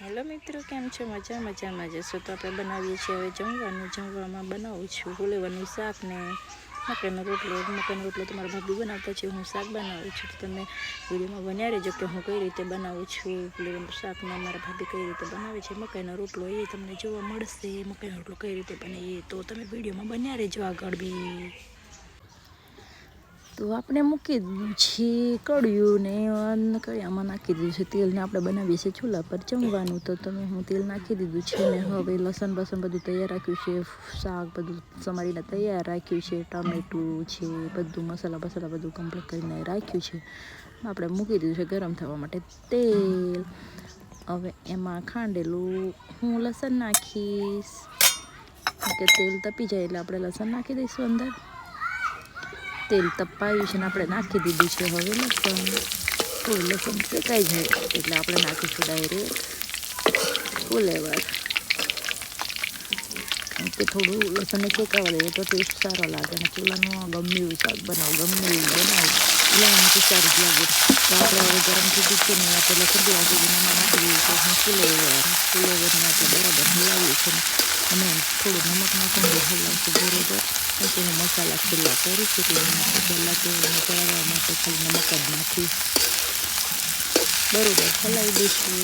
Hello મિત્રો, કેમ છો? મજા, મજામાં જશો તો આપણે બનાવીએ છીએ? હવે જમવાનું, જમવામાં બનાવું છું. ફુલેવાનું શાક ને મકાઈનો રોટલો. મકાઈનો રોટલો તો મારા ભાભી બનાવતા છે. હું શાક બનાવું છું. તો તમે વિડીયોમાં બન્યા રહેજો કે હું કઈ રીતે બનાવું છું. ફુલેવાનું શાકને મારા ભાભી કઈ રીતે બનાવે છે. મકાઈનો રોટલો એ તમને જોવા મળશે. મકાઈનો રોટલો કઈ રીતે બને એ. તો તમે વિડીયોમાં બન્યા રહેજો આગળ બી. તો આપણે મૂકી દીધું છે, કળિયું ને કળિયામાં નાખી દીધું છે. તેલને આપણે બનાવીએ છીએ ચૂલા પર જમવાનું. તો તમે હું તેલ નાખી દીધું છે ને હવે લસણ બસણ બધું તૈયાર રાખ્યું છે, શાક બધું સમારીને તૈયાર રાખ્યું છે, ટામેટું છે, બધું મસાલા બસાલા બધું કમ્પ્લીટ કરીને રાખ્યું છે. આપણે મૂકી દીધું છે ગરમ થવા માટે તેલ. હવે એમાં ખાંડેલું હું લસણ નાખીશ. કે તેલ તપી જાય એટલે આપણે લસણ નાખી દઈશું અંદર. તેલ તપાયું છે ને આપણે નાખી દીધું છે હવે લસણ. થોડું લસણ શેકાઈ જાય એટલે આપણે નાખીશું ડાયરેક્ટ ફુલેવર. કારણ કે થોડું લસણને શેકાવા દઈએ તો ટેસ્ટ સારો લાગે અને ચૂલાનું ગમે એવું શાક બનાવો ગમે એવું બનાવો. ચૂલાનું સારું જ લાગે. તો આપણે હવે ગરમ ગયું છે ને, આપણે લસણ નાખી દીધું એમાં નાખી દીધું છે હું ફુલેવર, ફુલેવરને આપણે બરાબર હલાવીએ છીએ અને થોડું નમક નાખીને હલાવશું, બરોબર. હું મસાલા ખુલ્લા કરું છું એટલે એમાં પહેલાં તો ચડાવવા માટે ખાલી નમક જ નાખીશ બરોબર હલાવી દઈશું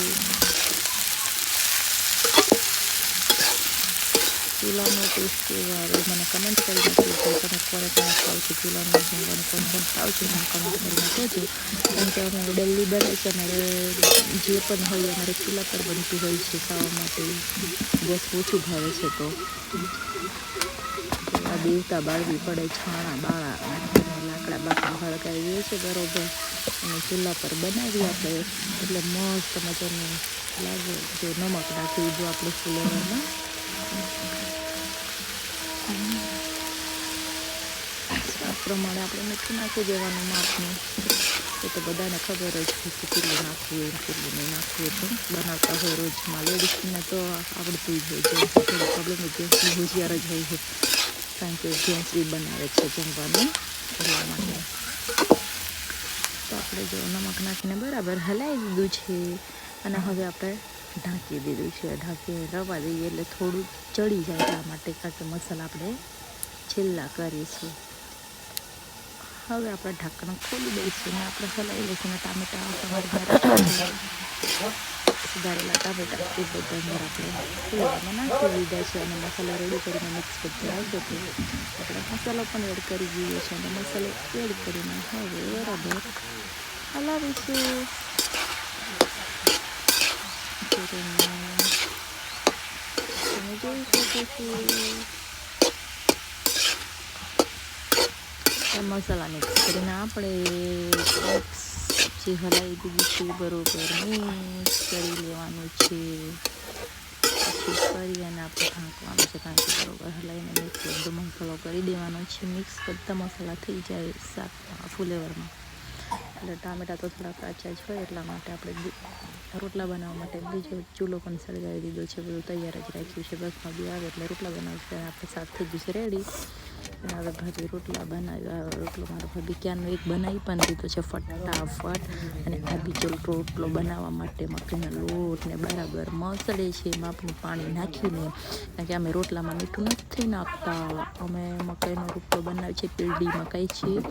ચૂલાનો ટેસ્ટ કેવો આવે મને કમેન્ટ કરી નાખજો કે તમે કોને કોને ખાવ છો ચૂલાનું જમવાનું કોણ કોણ ખાવ છો મને કમેન્ટ કરીને કહેજો કારણ કે અમે ડેલી બને છે અમારે જે પણ હોય અમારે ચૂલા પર બનતું હોય છે ખાવા માટે ગેસ ઓછું ભાવે છે તો દેવતા બાળવી પડે, છાણા, બાળા લાકડા બાકડા હળગાવીએ છે બરોબર. અને ચૂલા પર બનાવીએ આપણે એટલે મસ્ત મજાનું લાગે જે નમક નાખી દીધું આપણે ફુલેવરમાં પ્રમાણે આપણે મીઠું નાખી દેવાનું માપનું. એ તો બધાને ખબર જ છે કે કેટલું નાખવું હોય કેટલું નહીં નાખવું પણ બનાવતા હોય રોજમાં. લેડીઝને તો આવડતું જ હોય છે. પ્રોબ્લેમ જેન્ટ્સની હોશિયાર જ હોય છે. કારણ કે જેન્ટ્સ બી બનાવે છે જમવાનું. એટલા માટે. તો આપણે જો નમક નાખીને બરાબર હલાવી દીધું છે. અને હવે આપણે ઢાંકી દીધું છે. ઢાંકીને રવા દઈએ એટલે થોડું ચડી જાય એટલા માટે, કારણ કે મસાલા આપણે છેલ્લા કરીશું. હવે આપણે ઢાંકણ ખોલી દઈશું અને આપણે હલાવી લઈશું અને ટામેટા સમારીને સુધારેલા ટામેટા એ બધા અંદર આપણે ફુલાવામાં નાખી દીધા છે અને મસાલા રેડી કરીને મિક્સ બધું આવતો હતો આપણે મસાલો પણ એડ કરી દઈએ છીએ અને મસાલો એડ કરીને હવે બરાબર હલાવીશું તમે જોઈ શકો છો મસાલા મિક્સ કરીને આપણે જે હલાવી દીધું છે, બરોબર મિક્સ કરી લેવાનું છે. પછી કરી અને આપણે ઢાંકવાનું છે, કારણ કે બરોબર હલાવીને મિક્સ બધો મસાલો કરી દેવાનો છે. મિક્સ બધા મસાલા થઈ જાય શાકમાં ફુલેવરમાં. એટલે ટામેટા તો થોડા કાચા જ હોય, એટલા માટે આપણે રોટલા બનાવવા માટે બીજો ચૂલો પણ સળગાવી દીધો છે, બધું તૈયાર જ રાખ્યું છે. બસમાં બી આવે એટલે રોટલા બનાવશે આપણે શાક થઈ ગયું છે રેડી અને હવે ભાભી રોટલા બનાવ્યા. રોટલો મારો ભાભી ક્યાંનો એક બનાવી પણ દીધો છે ફટાફટ. અને ભાભી બીજો રોટલો બનાવવા માટે મકાઈના લોટને બરાબર મસળે છે. માપનું પાણી નાખીને. કારણ કે અમે રોટલામાં મીઠું નથી નાખતા. અમે મકાઈનો રોટલો બનાવીએ છીએ પીરડી મકાઈ છે.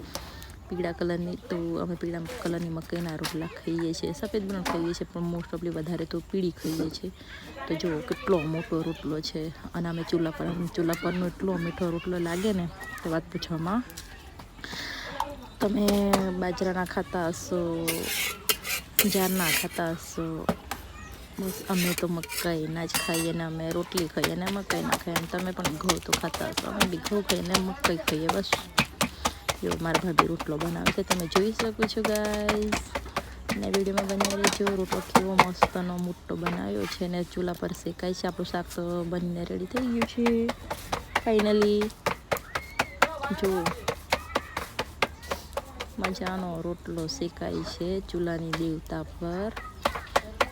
પીળા કલરની, તો અમે પીળા કલરની મકાઈના રોટલા ખાઈએ છીએ. સફેદ પણ ખાઈએ છીએ, પણ મોસ્ટ ઓફલી વધારે તો પીળી ખાઈએ છીએ. તો જુઓ કેટલો મોટો રોટલો છે. અને અમે ચૂલા પર, ચૂલા પરનો એટલો મીઠો રોટલો લાગે ને, તે વાત પૂછવામાં, તમે બાજરાના ખાતા હશો, જારના ખાતા હશો, બસ અમે તો મકાઈના જ ખાઈએ ને અમે રોટલી ખાઈએ ને મકાઈના ખાઈએ તમે પણ ઘઉં તો ખાતા હશો. અમે બી ઘઉં ખાઈએ ને મકાઈ ખાઈએ, બસ. જો મારા ભાભી રોટલો બનાવે છે તમે જોઈ શકો છો ગાઈઝ અને વિડીયોમાં બની રહેજો રોટલો કેવો મસ્તનો મોટો બનાવ્યો છે ને ચૂલા પર શેકાય છે. આપણું શાક તો બનીને રેડી થઈ ગયું છે. ફાઇનલી જો. મજાનો રોટલો શેકાય છે ચૂલાની દેવતા પર.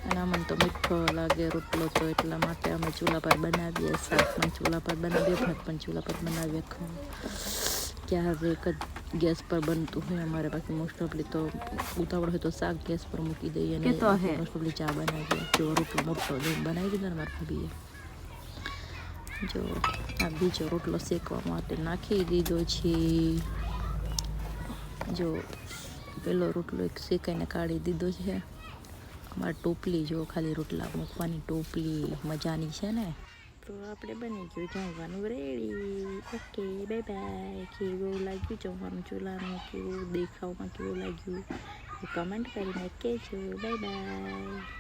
અને અમને તો મીઠો લાગે રોટલો તો એટલા માટે અમે ચૂલા પર બનાવીએ શાક પણ ચૂલા પર બનાવીએ, ભાત પણ ચૂલા પર બનાવીએ. ક્યારેક જ ગેસ પર બનતું હોય અમારે બાકી મોસ્ટ ઓફલી તો ઉતાવળ હોય તો શાક ગેસ પર મૂકી દઈએ અને તો હે. મોસ્ટ ઓફલી ચા બનાવી દઈએ. જો રોટલો મોટો દઈને બનાવી દીધો ને મારા ભાભીએ. જો આ બીજો રોટલો શેકવા માટે નાખી દીધો છે. જો પેલો રોટલો એક શેકાઈને કાઢી દીધો છે. અમારે ટોપલી જો ખાલી રોટલા મૂકવાની ટોપલી મજાની છે ને. તો આપણે બની ગયું જમવાનું રેડી ઓકે બાય બાય કેવું લાગ્યું જમવાનું ચૂલાનું? કેવું દેખાવમાં કેવું લાગ્યું? કમેન્ટ કરીને કહેજો. Bye bye